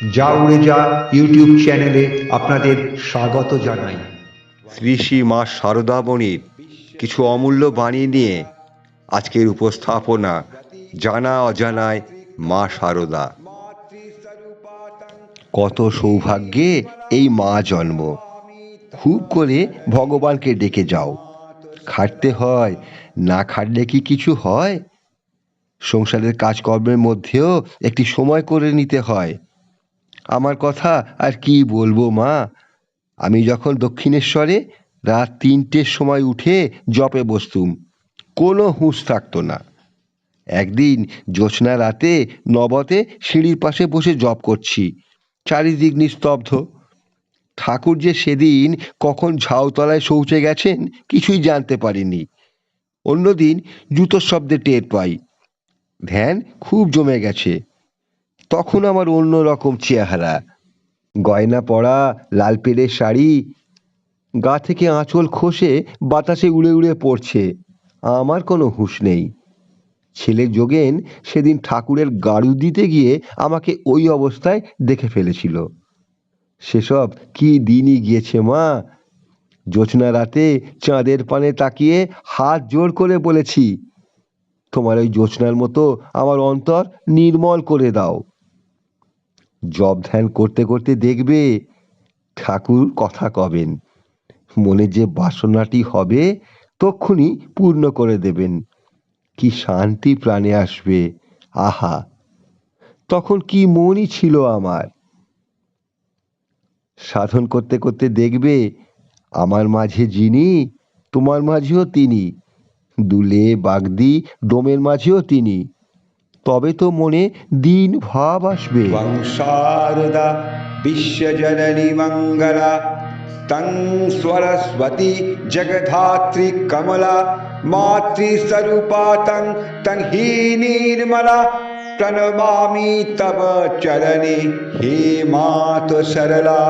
যা উড়ে যা ইউটিউব চ্যানেলে আপনাদের স্বাগত জানাই। শ্রী শ্রী মা শারদামণির কিছু অমূল্য বাণী নিয়ে আজকের উপস্থাপনা জানা অজানায় মা শারদা কত সৌভাগ্যে এই মা জন্ম। খুব করে ভগবানকে ডেকে যাও। খাটতে হয়, না খাটলে কি কিছু হয়? সংসারের কাজকর্মের মধ্যেও একটি সময় করে নিতে হয়। আমার কথা আর কি বলব, মা? আমি যখন দক্ষিণেশ্বরে রাত তিনটের সময় উঠে জপে বসতুম, কোনো হুঁশ থাকতো না। একদিন জ্যোৎস্না রাতে নবতে সিঁড়ির পাশে বসে জপ করছি, চারিদিক নিস্তব্ধ। ঠাকুর যে সেদিন কখন ঝাউতলায় শৌচে গেছেন কিছুই জানতে পারিনি। অন্যদিন জুতোর শব্দে টের পাই। ধ্যান খুব জমে গেছে। তখন আমার অন্য রকম চেহারা। গয়না পরা, লাল পেড়ের শাড়ি, গা থেকে আঁচল খসে বাতাসে উড়ে উড়ে পড়ছে। আমার কোনো হুঁশ নেই। ছেলে যোগেন সেদিন ঠাকুরের গাড়ু দিতে গিয়ে আমাকে ওই অবস্থায় দেখে ফেলেছিল। সেসব কি দিনই গিয়েছে মা? জোছনা রাতে চাঁদের পানে তাকিয়ে হাত জোর করে বলেছি, তোমার ওই জোছনার মতো আমার অন্তর নির্মল করে দাও। জব ধ্যান করতে করতে দেখবে ঠাকুর কথা কবেন। মনে যে বাসনাটি হবে তক্ষুনি পূর্ণ করে দেবেন। কি শান্তি প্রাণে আসবে, আহা! তখন কি মনই ছিল আমার। সাধন করতে করতে দেখবে আমার মাঝে যিনি, তোমার মাঝেও তিনি। দুলে বাগদি ডোমের মাঝেও তিনি। তবে তো মনে দিন ভাব আসবে त्वं शारदा विश्वजननी मङ्गला तं स्वरस्वती जगधात्री कमला मातृस्वरूपा तं तं हि निर्मला प्रणमामि तव चरणे हे मातु सरला